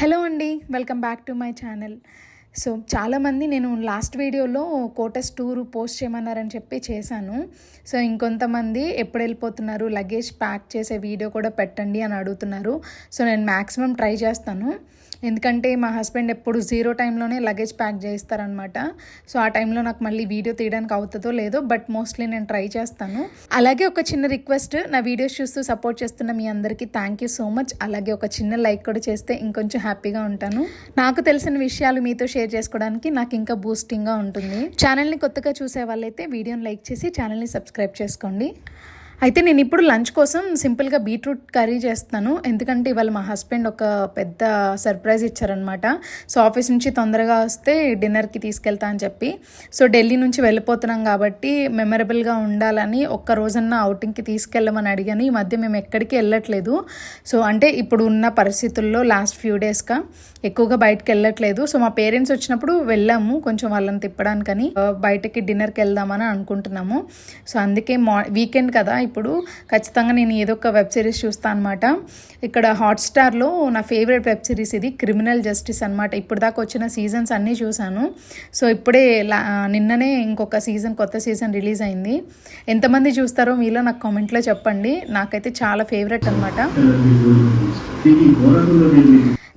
Hello అండి welcome back to my channel. So చాలామంది నేను లాస్ట్ వీడియోలో కోటస్ టూర్ పోస్ట్ చేయమన్నారని చెప్పి చేశాను. సో ఇంకొంతమంది ఎప్పుడు వెళ్ళిపోతున్నారు లగేజ్ ప్యాక్ చేసే వీడియో కూడా పెట్టండి అని అడుగుతున్నారు. సో నేను మ్యాక్సిమం ట్రై చేస్తాను. ఎందుకంటే మా హస్బెండ్ ఎప్పుడు జీరో టైంలోనే లగేజ్ ప్యాక్ చేస్తారనమాట సో ఆ టైంలో నాకు మళ్ళీ వీడియో తీయడానికి అవుతుందో లేదో బట్ మోస్ట్లీ నేను ట్రై చేస్తాను. అలాగే ఒక చిన్న రిక్వెస్ట్ నా వీడియోస్ చూస్తూ సపోర్ట్ చేస్తున్న మీ అందరికీ థ్యాంక్ యూ సో మచ్. అలాగే ఒక చిన్న లైక్ కూడా చేస్తే ఇంకొంచెం హ్యాపీగా ఉంటాను. నాకు తెలిసిన విషయాలు మీతో షేర్ చేసుకోవడానికి నాకు ఇంకా బూస్టింగ్గా ఉంటుంది. ఛానల్ని కొత్తగా చూసే వాళ్ళైతే వీడియోని లైక్ చేసి ఛానల్ని సబ్స్క్రైబ్ చేసుకోండి. అయితే నేను ఇప్పుడు లంచ్ కోసం సింపుల్గా బీట్రూట్ కర్రీ చేస్తాను ఎందుకంటే ఇవాళ మా హస్బెండ్ ఒక పెద్ద సర్ప్రైజ్ ఇచ్చారనమాట సో ఆఫీస్ నుంచి తొందరగా వస్తే డిన్నర్కి తీసుకెళ్తా అని చెప్పి. సో ఢిల్లీ నుంచి వెళ్ళిపోతున్నాం కాబట్టి మెమరబుల్గా ఉండాలని ఒక్క రోజన్నా అవుటింగ్కి తీసుకెళ్ళమని అడిగాను. ఈ మధ్య మేము ఎక్కడికి వెళ్ళట్లేదు. సో అంటే ఇప్పుడు ఉన్న పరిస్థితుల్లో లాస్ట్ ఫ్యూ డేస్గా ఎక్కువగా బయటకు వెళ్ళట్లేదు. సో మా పేరెంట్స్ వచ్చినప్పుడు వెళ్ళాము కొంచెం వాళ్ళని తిప్పడానికని. బయటకి డిన్నర్కి వెళ్దామని అనుకుంటున్నాము. సో అందుకే మా వీకెండ్ కదా ఇప్పుడు ఖచ్చితంగా నేను ఏదో ఒక వెబ్ సిరీస్ చూస్తాను అనమాట ఇక్కడ హాట్స్టార్లో నా ఫేవరెట్ వెబ్ సిరీస్ ఇది క్రిమినల్ జస్టిస్ అనమాట ఇప్పుడు దాకా వచ్చిన సీజన్స్ అన్నీ చూశాను. సో ఇప్పుడే లా- నిన్ననే ఇంకొక సీజన్ కొత్త సీజన్ రిలీజ్ అయింది. ఎంతమంది చూస్తారో మీలో నాకు కామెంట్లో చెప్పండి. నాకైతే చాలా ఫేవరెట్ అనమాట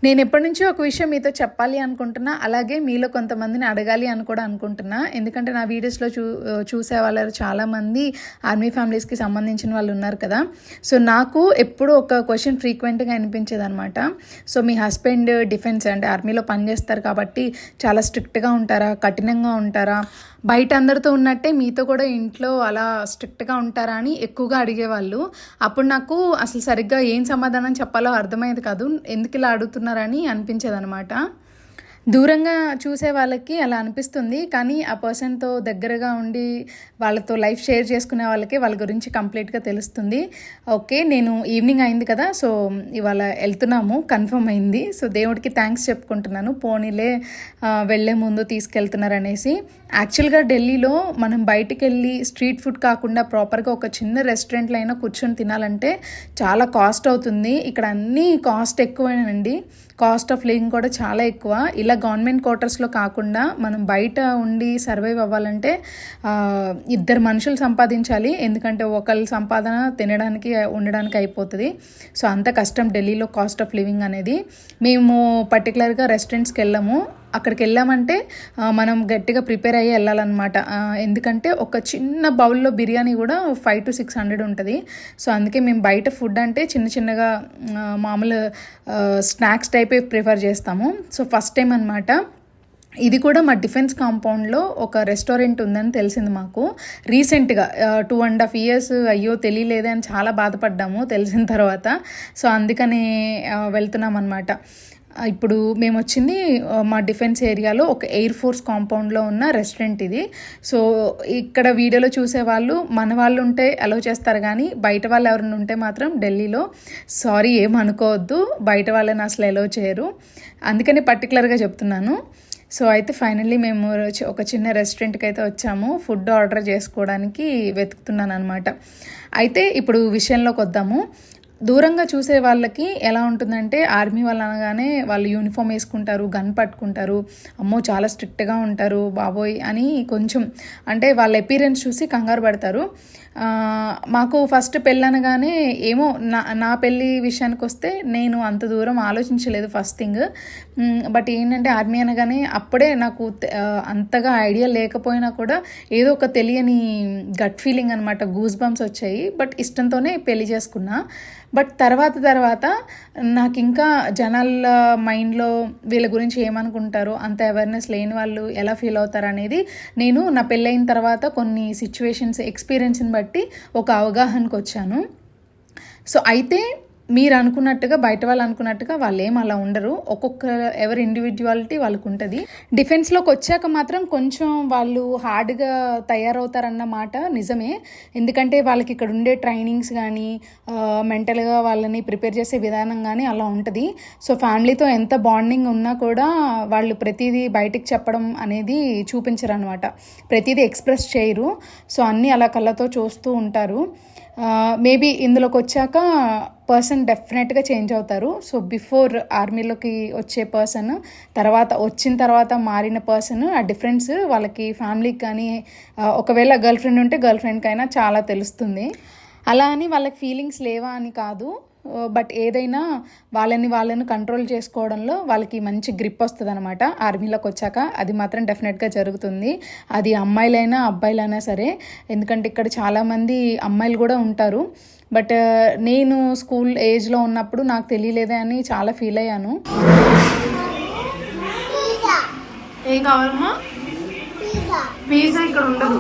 నేను ఎప్పటి నుంచో ఒక విషయం మీతో చెప్పాలి అనుకుంటున్నా అలాగే మీలో కొంతమందిని అడగాలి అని కూడా అనుకుంటున్నా. ఎందుకంటే నా వీడియోస్లో చూ చూసే వాళ్ళు చాలామంది ఆర్మీ ఫ్యామిలీస్కి సంబంధించిన వాళ్ళు ఉన్నారు కదా. సో నాకు ఎప్పుడూ ఒక క్వశ్చన్ ఫ్రీక్వెంట్గా అనిపించేది అనమాట సో మీ హస్బెండ్ డిఫెన్స్ అంటే ఆర్మీలో పనిచేస్తారు కాబట్టి చాలా స్ట్రిక్ట్గా ఉంటారా? కఠినంగా ఉంటారా? బయట అందరితో ఉన్నట్టే మీతో కూడా ఇంట్లో అలా స్ట్రిక్ట్గా ఉంటారా అని ఎక్కువగా అడిగేవాళ్ళు. అప్పుడు నాకు అసలు సరిగ్గా ఏం సమాధానం చెప్పాలో అర్థమయ్యేది కాదు. ఎందుకు ఇలా అడుగుతున్నారు? చేస్తున్నారని అనిపించేదనమాట దూరంగా చూసే వాళ్ళకి అలా అనిపిస్తుంది. కానీ ఆ పర్సన్తో దగ్గరగా ఉండి వాళ్ళతో లైఫ్ షేర్ చేసుకునే వాళ్ళకి వాళ్ళ గురించి కంప్లీట్గా తెలుస్తుంది. ఓకే నేను ఈవినింగ్ అయింది కదా సో ఇవాళ వెళ్తున్నాము కన్ఫర్మ్ అయింది. సో దేవుడికి థ్యాంక్స్ చెప్పుకుంటున్నాను. పోనీలే వెళ్ళే ముందు తీసుకెళ్తున్నారనేసి యాక్చువల్గా ఢిల్లీలో మనం బయటికి వెళ్ళి స్ట్రీట్ ఫుడ్ కాకుండా ప్రాపర్గా ఒక చిన్న రెస్టారెంట్లో అయినా కూర్చొని తినాలంటే చాలా కాస్ట్ అవుతుంది. ఇక్కడ అన్నీ కాస్ట్ ఎక్కువేనండి. కాస్ట్ ఆఫ్ లివింగ్ కూడా చాలా ఎక్కువ. ఇలా గవర్నమెంట్ క్వార్టర్స్లో కాకుండా మనం బయట ఉండి సర్వైవ్ అవ్వాలంటే ఇద్దరు మనుషులు సంపాదించాలి. ఎందుకంటే ఒకళ్ళ సంపాదన తినడానికి ఉండడానికి అయిపోతుంది. సో అంత కష్టం ఢిల్లీలో కాస్ట్ ఆఫ్ లివింగ్ అనేది. మేము పర్టికులర్గా రెస్టారెంట్స్కి వెళ్ళాము. అక్కడికి వెళ్ళామంటే మనం గట్టిగా ప్రిపేర్ అయ్యి వెళ్ళాలన్నమాట. ఎందుకంటే ఒక చిన్న బౌల్లో బిర్యానీ కూడా ఫైవ్ టు సిక్స్ హండ్రెడ్ ఉంటుంది. సో అందుకే మేము బయట ఫుడ్ అంటే చిన్న చిన్నగా మామూలు స్నాక్స్ టైపే ప్రిఫర్ చేస్తాము. సో ఫస్ట్ టైం అనమాట ఇది కూడా మా డిఫెన్స్ కాంపౌండ్లో ఒక రెస్టారెంట్ ఉందని తెలిసింది మాకు. రీసెంట్గా టూ అండ్ హాఫ్ ఇయర్స్ అయ్యో తెలియలేదే అని చాలా బాధపడ్డాము తెలిసిన తర్వాత. సో అందుకని వెళ్తున్నాం అనమాట ఇప్పుడు మేము వచ్చింది మా డిఫెన్స్ ఏరియాలో ఒక ఎయిర్ ఫోర్స్ కాంపౌండ్లో ఉన్న రెస్టారెంట్ ఇది. సో ఇక్కడ వీడియోలో చూసే వాళ్ళు మన వాళ్ళు ఉంటే అలౌ చేస్తారు కానీ బయట వాళ్ళు ఎవరైనా ఉంటే మాత్రం ఢిల్లీలో సారీ ఏమనుకోవద్దు బయట వాళ్ళని అసలు అలౌ చేయరు. అందుకని పర్టికులర్గా చెప్తున్నాను. సో అయితే ఫైనల్లీ మేము ఒక చిన్న రెస్టారెంట్కి అయితే వచ్చాము. ఫుడ్ ఆర్డర్ చేసుకోవడానికి వెతుకుతున్నాను అనమాట అయితే ఇప్పుడు విషయంలోకి వద్దాము దూరంగా చూసే వాళ్ళకి ఎలా ఉంటుందంటే ఆర్మీ వాళ్ళు అనగానే వాళ్ళు యూనిఫామ్ వేసుకుంటారు గన్ పట్టుకుంటారు అమ్మో చాలా స్ట్రిక్ట్గా ఉంటారు బాబోయ్ అని కొంచెం అంటే వాళ్ళ అపీరెన్స్ చూసి కంగారు పడతారు. మాకు ఫస్ట్ పెళ్ళి అనగానే ఏమో నా నా పెళ్ళి విషయానికి వస్తే నేను అంత దూరం ఆలోచించలేదు ఫస్ట్ థింగ్. బట్ ఏంటంటే ఆర్మీ అనగానే అప్పుడే నాకు అంతగా ఐడియా లేకపోయినా కూడా ఏదో ఒక తెలియని గట్ ఫీలింగ్ అనమాట గూస్ బంప్స్ వచ్చాయి. బట్ ఇష్టంతోనే పెళ్ళి చేసుకున్నా. బట్ తర్వాత తర్వాత నాకు ఇంకా జనాల మైండ్లో వీళ్ళ గురించి ఏమనుకుంటారో అంత అవేర్నెస్ లేని వాళ్ళు ఎలా ఫీల్ అవుతారు అనేది నేను నా పెళ్ళైన తర్వాత కొన్ని సిచ్యువేషన్స్ ఎక్స్పీరియన్స్ని బట్టి ఒక అవగాహనకు వచ్చాను సో అయితే మీరు అనుకున్నట్టుగా బయట వాళ్ళు అనుకున్నట్టుగా వాళ్ళు ఏం అలా ఉండరు. ఒక్కొక్క ఎవరి ఇండివిజువాలిటీ వాళ్ళకు ఉంటుంది డిఫెన్స్లోకి వచ్చాక మాత్రం కొంచెం వాళ్ళు హార్డ్గా తయారవుతారన్న మాట నిజమే. ఎందుకంటే వాళ్ళకి ఇక్కడ ఉండే ట్రైనింగ్స్ కానీ మెంటల్గా వాళ్ళని ప్రిపేర్ చేసే విధానం కానీ అలా ఉంటుంది. సో ఫ్యామిలీతో ఎంత బాండింగ్ ఉన్నా కూడా వాళ్ళు ప్రతిదీ బయటికి చెప్పడం అనేది చూపించరు అనమాట ప్రతిదీ ఎక్స్ప్రెస్ చేయరు. సో అన్నీ అలా కళ్ళతో చూస్తూ ఉంటారు. మేబీ ఇందులోకి వచ్చాక పర్సన్ డెఫినెట్గా చేంజ్ అవుతారు. సో బిఫోర్ ఆర్మీలోకి వచ్చే పర్సన్ తర్వాత వచ్చిన తర్వాత మారిన పర్సన్ ఆ డిఫరెన్స్ వాళ్ళకి ఫ్యామిలీకి కానీ ఒకవేళ గర్ల్ ఫ్రెండ్ ఉంటే గర్ల్ ఫ్రెండ్కైనా చాలా తెలుస్తుంది. అలా అని వాళ్ళకి ఫీలింగ్స్ లేవా అని కాదు. బట్ ఏదైనా వాళ్ళని వాళ్ళని కంట్రోల్ చేసుకోవడంలో వాళ్ళకి మంచి గ్రిప్ వస్తుంది అనమాట ఆర్మీలోకి వచ్చాక అది మాత్రం డెఫినెట్గా జరుగుతుంది. అది అమ్మాయిలైనా అబ్బాయిలైనా సరే ఎందుకంటే ఇక్కడ చాలామంది అమ్మాయిలు కూడా ఉంటారు. బట్ నేను స్కూల్ ఏజ్లో ఉన్నప్పుడు నాకు తెలియలేదే అని చాలా ఫీల్ అయ్యాను. ఏం కావాలమ్మా? పిజ్జా. ఇక్కడ ఉండదు.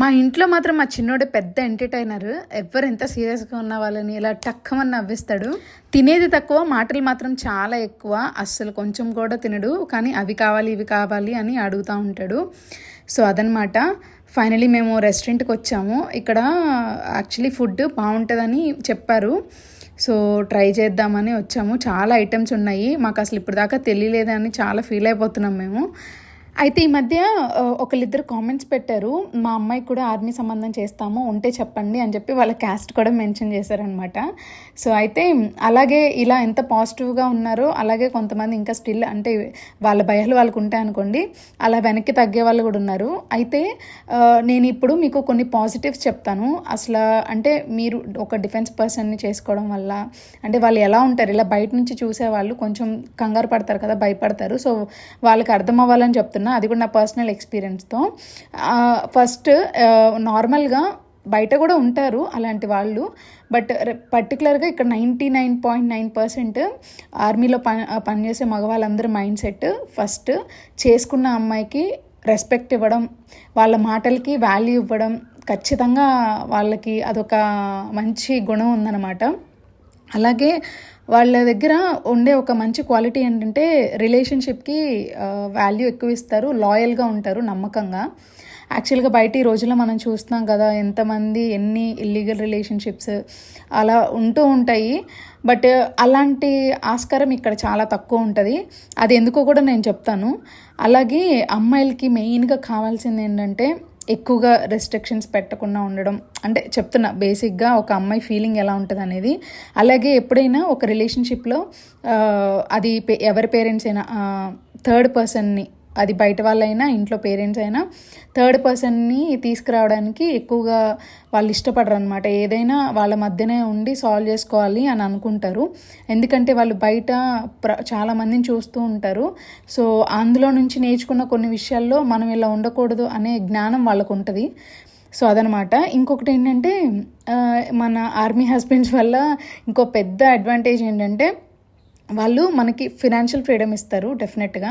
మా ఇంట్లో మాత్రం మా చిన్నోడు పెద్ద ఎంటర్టైనర్ ఎవరు ఎంత సీరియస్గా ఉన్న వాళ్ళని ఇలా టక్కమని నవ్విస్తాడు. తినేది తక్కువ మాటలు మాత్రం చాలా ఎక్కువ. అస్సలు కొంచెం కూడా తినడు కానీ అవి కావాలి ఇవి కావాలి అని అడుగుతూ ఉంటాడు. సో అదనమాట ఫైనలీ మేము రెస్టారెంట్కి వచ్చాము. ఇక్కడ యాక్చువల్లీ ఫుడ్ బాగుంటుందని చెప్పారు. సో ట్రై చేద్దామని వచ్చాము. చాలా ఐటమ్స్ ఉన్నాయి. మాకు అసలు ఇప్పటిదాకా తెలియలేదని చాలా ఫీల్ అయిపోతున్నాం మేము. అయితే ఈ మధ్య ఒకళ్ళిద్దరు కామెంట్స్ పెట్టారు. మా అమ్మాయి కూడా ఆర్మీ సంబంధం చేస్తాము ఉంటే చెప్పండి అని చెప్పి వాళ్ళ క్యాస్ట్ కూడా మెన్షన్ చేశారనమాట సో అయితే అలాగే ఇలా ఎంత పాజిటివ్గా ఉన్నారో అలాగే కొంతమంది ఇంకా స్టిల్ అంటే వాళ్ళ భయాలు వాళ్ళకు ఉంటాయి అనుకోండి అలా వెనక్కి తగ్గే వాళ్ళు కూడా ఉన్నారు. అయితే నేను ఇప్పుడు మీకు కొన్ని పాజిటివ్స్ చెప్తాను. అసలు అంటే మీరు ఒక డిఫెన్స్ పర్సన్ని చేసుకోవడం వల్ల అంటే వాళ్ళు ఎలా ఉంటారు? ఇలా బయట నుంచి చూసే వాళ్ళు కొంచెం కంగారు పడతారు కదా భయపడతారు. సో వాళ్ళకి అర్థం అవ్వాలని చెప్తున్నా. అది కూడా నా పర్సనల్ ఎక్స్పీరియన్స్తో ఫస్ట్ నార్మల్గా బయట కూడా ఉంటారు అలాంటి వాళ్ళు బట్ పర్టికులర్గా ఇక్కడ ninety nine point nine percent ఆర్మీలో పని పనిచేసే మగవాళ్ళందరి మైండ్ సెట్ ఫస్ట్ చేసుకున్న అమ్మాయికి రెస్పెక్ట్ ఇవ్వడం వాళ్ళ మాటలకి వాల్యూ ఇవ్వడం ఖచ్చితంగా వాళ్ళకి అదొక మంచి గుణం ఉందన్నమాట. అలాగే వాళ్ళ దగ్గర ఉండే ఒక మంచి క్వాలిటీ ఏంటంటే రిలేషన్షిప్కి వాల్యూ ఎక్కువ ఇస్తారు లాయల్గా ఉంటారు నమ్మకంగా. యాక్చువల్గా బయట ఈ రోజుల్లో మనం చూస్తున్నాం కదా ఎంతమంది ఎన్ని ఇల్లీగల్ రిలేషన్షిప్స్ అలా ఉంటూ ఉంటాయి. బట్ అలాంటి ఆస్కారం ఇక్కడ చాలా తక్కువ ఉంటుంది. అది ఎందుకో కూడా నేను చెప్తాను. అలాగే అమ్మాయిలకి మెయిన్గా కావాల్సింది ఏంటంటే ఎక్కువగా రెస్ట్రిక్షన్స్ పెట్టకుండా ఉండడం. అంటే చెప్తున్నా బేసిక్గా ఒక అమ్మాయి ఫీలింగ్ ఎలా ఉంటుంది అనేది. అలాగే ఎప్పుడైనా ఒక రిలేషన్షిప్లో అది పే- ఎవరి పేరెంట్స్ అయినా థర్డ్ పర్సన్ని అది బయట వాళ్ళైనా ఇంట్లో పేరెంట్స్ అయినా థర్డ్ పర్సన్ని తీసుకురావడానికి ఎక్కువగా వాళ్ళు ఇష్టపడరు అనమాట ఏదైనా వాళ్ళ మధ్యనే ఉండి సాల్వ్ చేసుకోవాలి అని అనుకుంటారు. ఎందుకంటే వాళ్ళు బయట ప్ర చాలామందిని చూస్తూ ఉంటారు. సో అందులో నుంచి నేర్చుకున్న కొన్ని విషయాల్లో మనం ఇలా ఉండకూడదు అనే జ్ఞానం వాళ్ళకు ఉంటుంది సో అదనమాట. ఇంకొకటి ఏంటంటే మన ఆర్మీ హస్బెండ్స్ వల్ల ఇంకో పెద్ద అడ్వాంటేజ్ ఏంటంటే వాళ్ళు మనకి ఫినాన్షియల్ ఫ్రీడమ్ ఇస్తారు డెఫినెట్గా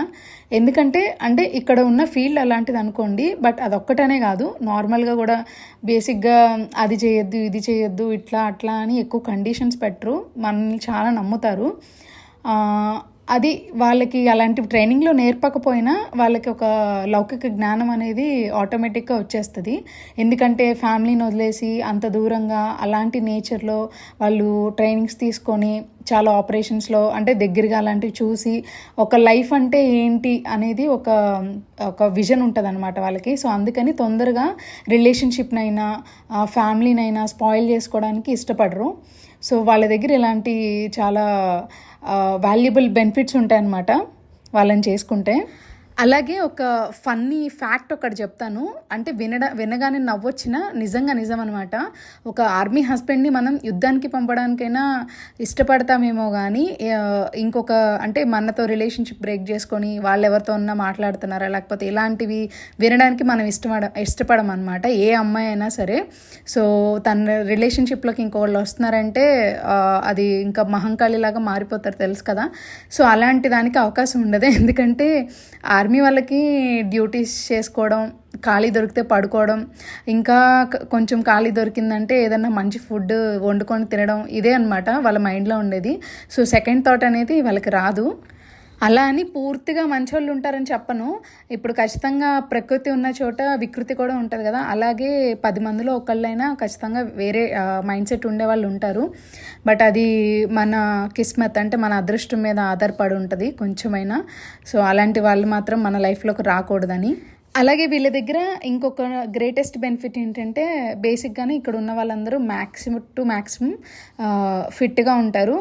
ఎందుకంటే అంటే ఇక్కడ ఉన్న ఫీల్డ్ అలాంటిది అనుకోండి బట్ అదొక్కటనే కాదు. నార్మల్గా కూడా బేసిక్గా అది చేయొద్దు ఇది చేయొద్దు ఇట్లా అట్లా అని ఎక్కువ కండిషన్స్ పెట్టరు. మనల్ని చాలా నమ్ముతారు. అది వాళ్ళకి అలాంటి ట్రైనింగ్లో నేర్పకపోయినా వాళ్ళకి ఒక లౌకిక జ్ఞానం అనేది ఆటోమేటిక్గా వచ్చేస్తుంది. ఎందుకంటే ఫ్యామిలీని వదిలేసి అంత దూరంగా అలాంటి నేచర్లో వాళ్ళు ట్రైనింగ్స్ తీసుకొని చాలా ఆపరేషన్స్లో అంటే దగ్గరగా అలాంటివి చూసి ఒక లైఫ్ అంటే ఏంటి అనేది ఒక ఒక విజన్ ఉంటుంది అనమాట వాళ్ళకి. సో అందుకని తొందరగా రిలేషన్షిప్నైనా ఫ్యామిలీనైనా స్పాయిల్ చేసుకోవడానికి ఇష్టపడరు. సో వాళ్ళ దగ్గర ఇలాంటి చాలా వాల్యుబుల్ బెనిఫిట్స్ ఉంటాయన్నమాట వాళ్ళని చేసుకుంటే. అలాగే ఒక ఫన్నీ ఫ్యాక్ట్ ఒకటి చెప్తాను. అంటే వినడ వినగానే నవ్వొచ్చిన నిజంగా నిజం అనమాట ఒక ఆర్మీ హస్బెండ్ని మనం యుద్ధానికి పంపడానికైనా ఇష్టపడతామేమో కానీ ఇంకొక అంటే మనతో రిలేషన్షిప్ బ్రేక్ చేసుకొని వాళ్ళు ఎవరితో ఉన్నా మాట్లాడుతున్నారా లేకపోతే ఇలాంటివి వినడానికి మనం ఇష్టపడ ఇష్టపడం అనమాట ఏ అమ్మాయి అయినా సరే. సో తన రిలేషన్షిప్లోకి ఇంకోళ్ళు వస్తున్నారంటే అది ఇంకా మహంకాళిలాగా మారిపోతారు తెలుసు కదా. సో అలాంటి దానికి అవకాశం ఉండదు. ఎందుకంటే ఆర్మీ వాళ్ళకి డ్యూటీస్ చేసుకోవడం ఖాళీ దొరికితే పడుకోవడం ఇంకా కొంచెం ఖాళీ దొరికిందంటే ఏదన్నా మంచి ఫుడ్ వండుకొని తినడం ఇదే అనమాట వాళ్ళ మైండ్లో ఉండేది. సో సెకండ్ థాట్ అనేది వాళ్ళకి రాదు. అలా అని పూర్తిగా మంచోళ్ళు ఉంటారని చెప్పను. ఇప్పుడు ఖచ్చితంగా ప్రకృతి ఉన్న చోట వికృతి కూడా ఉంటుంది కదా. అలాగే పది మందిలో ఒకళ్ళైనా ఖచ్చితంగా వేరే మైండ్ సెట్ ఉండే వాళ్ళు ఉంటారు. బట్ అది మన కిస్మత్ అంటే మన అదృష్టం మీద ఆధారపడి ఉంటుంది కొంచెమైనా. సో అలాంటి వాళ్ళు మాత్రం మన లైఫ్లోకి రాకూడదని. అలాగే వీళ్ళ దగ్గర ఇంకొక గ్రేటెస్ట్ బెనిఫిట్ ఏంటంటే బేసిక్గానే ఇక్కడ ఉన్న వాళ్ళందరూ మ్యాక్సిమం టు మ్యాక్సిమం ఫిట్గా ఉంటారు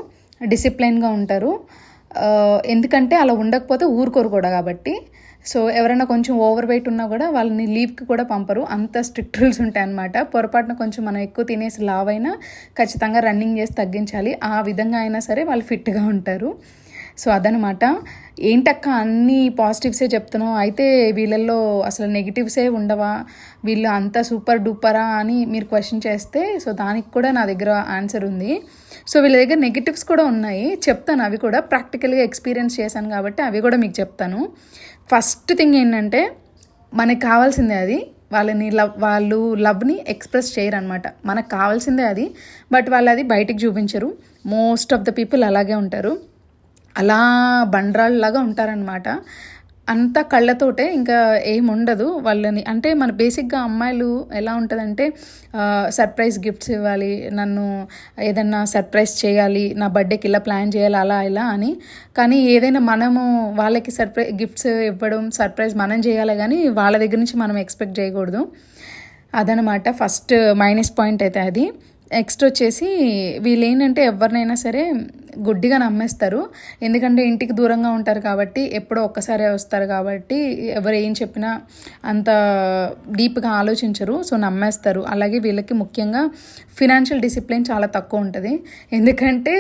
డిసిప్లైన్గా ఉంటారు. ఎందుకంటే అలా ఉండకపోతే ఊరుకోరు కూడా కాబట్టి. సో ఎవరైనా కొంచెం ఓవర్ వెయిట్ ఉన్నా కూడా వాళ్ళని లీవ్కి కూడా పంపరు. అంత స్ట్రిక్ట్ రూల్స్ ఉంటాయి అనమాట పొరపాటున కొంచెం మనం ఎక్కువ తినేసి లావ్ అయినా ఖచ్చితంగా రన్నింగ్ చేసి తగ్గించాలి. ఆ విధంగా అయినా సరే వాళ్ళు ఫిట్గా ఉంటారు. సో అదనమాట. ఏంటక్క అన్ని పాజిటివ్సే చెప్తున్నావు? అయితే వీళ్ళల్లో అసలు నెగిటివ్సే ఉండవా? వీళ్ళు అంత సూపర్ డూపరా అని మీరు క్వశ్చన్ చేస్తే సో దానికి కూడా నా దగ్గర ఆన్సర్ ఉంది. సో వీళ్ళ దగ్గర నెగిటివ్స్ కూడా ఉన్నాయి. చెప్తాను అవి కూడా. ప్రాక్టికల్గా ఎక్స్పీరియన్స్ చేశాను కాబట్టి అవి కూడా మీకు చెప్తాను. ఫస్ట్ థింగ్ ఏంటంటే మనకి కావాల్సిందే అది. వాళ్ళని లవ్ వాళ్ళు లవ్ని ఎక్స్ప్రెస్ చేయరు అనమాట మనకు కావాల్సిందే అది. బట్ వాళ్ళు అది బయటికి చూపించరు. మోస్ట్ ఆఫ్ ద పీపుల్ అలాగే ఉంటారు. అలా బండ్రాళ్ళలాగా ఉంటారనమాట అంత కళ్ళతోటే ఇంకా ఏముండదు వాళ్ళని. అంటే మన బేసిక్గా అమ్మాయిలు ఎలా ఉంటుందంటే సర్ప్రైజ్ గిఫ్ట్స్ ఇవ్వాలి నన్ను ఏదన్నా సర్ప్రైజ్ చేయాలి నా బర్త్డేకి ఇలా ప్లాన్ చేయాలి అలా ఇలా అని. కానీ ఏదైనా మనము వాళ్ళకి సర్ప్రైజ్ గిఫ్ట్స్ ఇవ్వడం సర్ప్రైజ్ మనం చేయాలి కానీ వాళ్ళ దగ్గర నుంచి మనం ఎక్స్పెక్ట్ చేయకూడదు. అదనమాట ఫస్ట్ మైనస్ పాయింట్ అయితే అది. నెక్స్ట్ వచ్చేసి వీళ్ళు ఏంటంటే ఎవరినైనా సరే గుడ్డిగా నమ్మేస్తారు. ఎందుకంటే ఇంటికి దూరంగా ఉంటారు కాబట్టి ఎప్పుడో ఒక్కసారే వస్తారు కాబట్టి ఎవరు ఏం చెప్పినా అంత డీప్గా ఆలోచించరు. సో నమ్మేస్తారు. అలాగే వీళ్ళకి ముఖ్యంగా ఫినాన్షియల్ డిసిప్లిన్ చాలా తక్కువ ఉంటుంది. ఎందుకంటే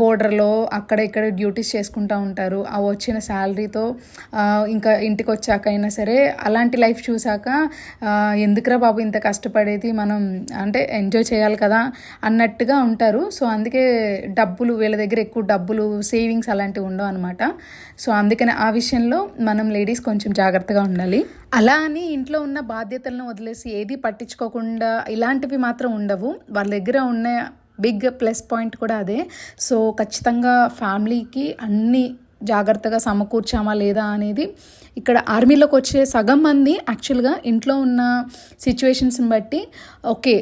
బోర్డర్లో అక్కడ ఇక్కడ డ్యూటీస్ చేసుకుంటూ ఉంటారు. ఆ వచ్చిన శాలరీతో ఇంకా ఇంటికి వచ్చాక అయినా సరే అలాంటి లైఫ్ చూసాక ఎందుకురా బాబు ఇంత కష్టపడేది? మనం అంటే ఎంజాయ్ చేయాలి కదా అన్నట్టుగా ఉంటారు. సో అందుకే డబ్బులు వీళ్ళ దగ్గర ఎక్కువ డబ్బులు సేవింగ్స్ అలాంటివి ఉండవు అనమాట సో అందుకని ఆ విషయంలో మనం లేడీస్ కొంచెం జాగ్రత్తగా ఉండాలి. అలా అని ఇంట్లో ఉన్న బాధ్యతలను వదిలేసి ఏది పట్టించుకోకుండా ఇలాంటివి మాత్రం ఉండవు. వాళ్ళ దగ్గర ఉన్న బిగ్ ప్లస్ పాయింట్ కూడా అదే. సో ఖచ్చితంగా ఫ్యామిలీకి అన్ని జాగ్రత్తగా సమకూర్చామా లేదా అనేది ఇక్కడ ఆర్మీలోకి వచ్చే సగం మంది యాక్చువల్గా ఇంట్లో ఉన్న సిచ్యువేషన్స్ని బట్టి ఓకే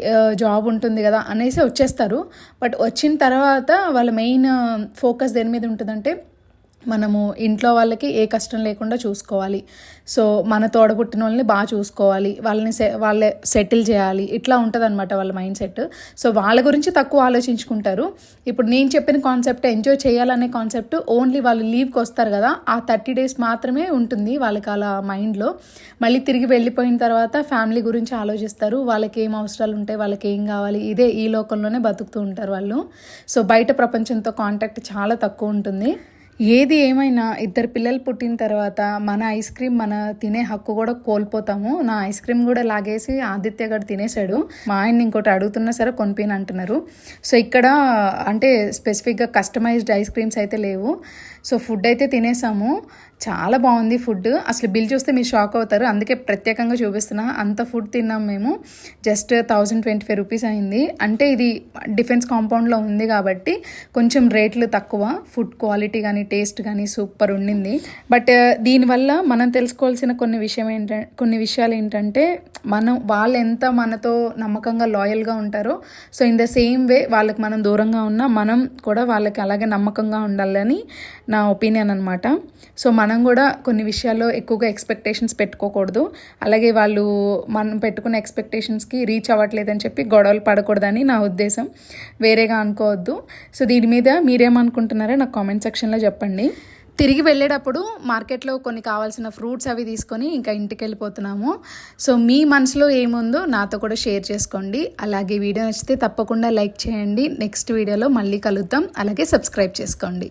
జాబ్ ఉంటుంది కదా అనేసి వచ్చేస్తారు. బట్ వచ్చిన తర్వాత వాళ్ళ మెయిన్ ఫోకస్ దేని మీద ఉంటుందంటే మనము ఇంట్లో వాళ్ళకి ఏ కష్టం లేకుండా చూసుకోవాలి. సో మన తోడబుట్టిన వాళ్ళని బాగా చూసుకోవాలి. వాళ్ళని సె వాళ్ళే సెటిల్ చేయాలి. ఇట్లా ఉంటుంది అనమాట వాళ్ళ మైండ్ సెట్. సో వాళ్ళ గురించి తక్కువ ఆలోచించుకుంటారు. ఇప్పుడు నేను చెప్పిన కాన్సెప్ట్ ఎంజాయ్ చేయాలనే కాన్సెప్ట్ ఓన్లీ వాళ్ళు లీవ్కి వస్తారు కదా ఆ థర్టీ డేస్ మాత్రమే ఉంటుంది వాళ్ళకి అలా మైండ్లో. మళ్ళీ తిరిగి వెళ్ళిపోయిన తర్వాత ఫ్యామిలీ గురించి ఆలోచిస్తారు. వాళ్ళకి ఏం అవసరాలు ఉంటాయి వాళ్ళకి ఏం కావాలి? ఇదే ఈ లోకంలోనే బతుకుతూ ఉంటారు వాళ్ళు. సో బయట ప్రపంచంతో కాంటాక్ట్ చాలా తక్కువ ఉంటుంది. ఏది ఏమైనా ఇద్దరు పిల్లలు పుట్టిన తర్వాత మన ఐస్ క్రీమ్ మన తినే హక్కు కూడా కోల్పోతాము. నా ఐస్ క్రీమ్ కూడా లాగేసి ఆదిత్య గారు తినేశాడు. మా ఆయన ఇంకోటి అడుగుతున్నా సరే కొనిపోయిన అంటున్నారు. సో ఇక్కడ అంటే స్పెసిఫిక్గా కస్టమైజ్డ్ ఐస్ క్రీమ్స్ అయితే లేవు. సో ఫుడ్ అయితే తినేసాము. చాలా బాగుంది ఫుడ్ అసలు బిల్ చూస్తే మీరు షాక్ అవుతారు. అందుకే ప్రత్యేకంగా చూపిస్తున్నా. అంత ఫుడ్ తిన్నాం మేము. Just thousand twenty five rupees అయింది. అంటే ఇది డిఫెన్స్ కాంపౌండ్లో ఉంది కాబట్టి కొంచెం రేట్లు తక్కువ. ఫుడ్ క్వాలిటీ కానీ టేస్ట్ కానీ సూపర్ ఉండింది. బట్ uh, దీనివల్ల మనం తెలుసుకోవాల్సిన కొన్ని విషయం ఏంటంటే కొన్ని విషయాలు ఏంటంటే మనం వాళ్ళు ఎంత మనతో నమ్మకంగా లాయల్గా ఉంటారో so in the same way వాళ్ళకి మనం దూరంగా ఉన్నా మనం కూడా వాళ్ళకి అలాగే నమ్మకంగా ఉండాలని నా ఒపీనియన్ అనమాట సో మనం కూడా కొన్ని విషయాల్లో ఎక్కువగా ఎక్స్పెక్టేషన్స్ పెట్టుకోకూడదు. అలాగే వాళ్ళు మనం పెట్టుకున్న ఎక్స్పెక్టేషన్స్కి రీచ్ అవ్వట్లేదని చెప్పి గొడవలు పడకూడదని నా ఉద్దేశం. వేరేగా అనుకోవద్దు. సో దీని మీద మీరేమనుకుంటున్నారో నాకు కామెంట్ సెక్షన్లో చెప్పండి. తిరిగి వెళ్ళేటప్పుడు మార్కెట్లో కొన్ని కావాల్సిన ఫ్రూట్స్ అవి తీసుకొని ఇంకా ఇంటికి వెళ్ళిపోతున్నాము సో మీ మనసులో ఏముందో నాతో కూడా షేర్ చేసుకోండి. అలాగే వీడియో నచ్చితే తప్పకుండా లైక్ చేయండి. నెక్స్ట్ వీడియోలో మళ్ళీ కలుద్దాం. అలాగే సబ్స్క్రైబ్ చేసుకోండి.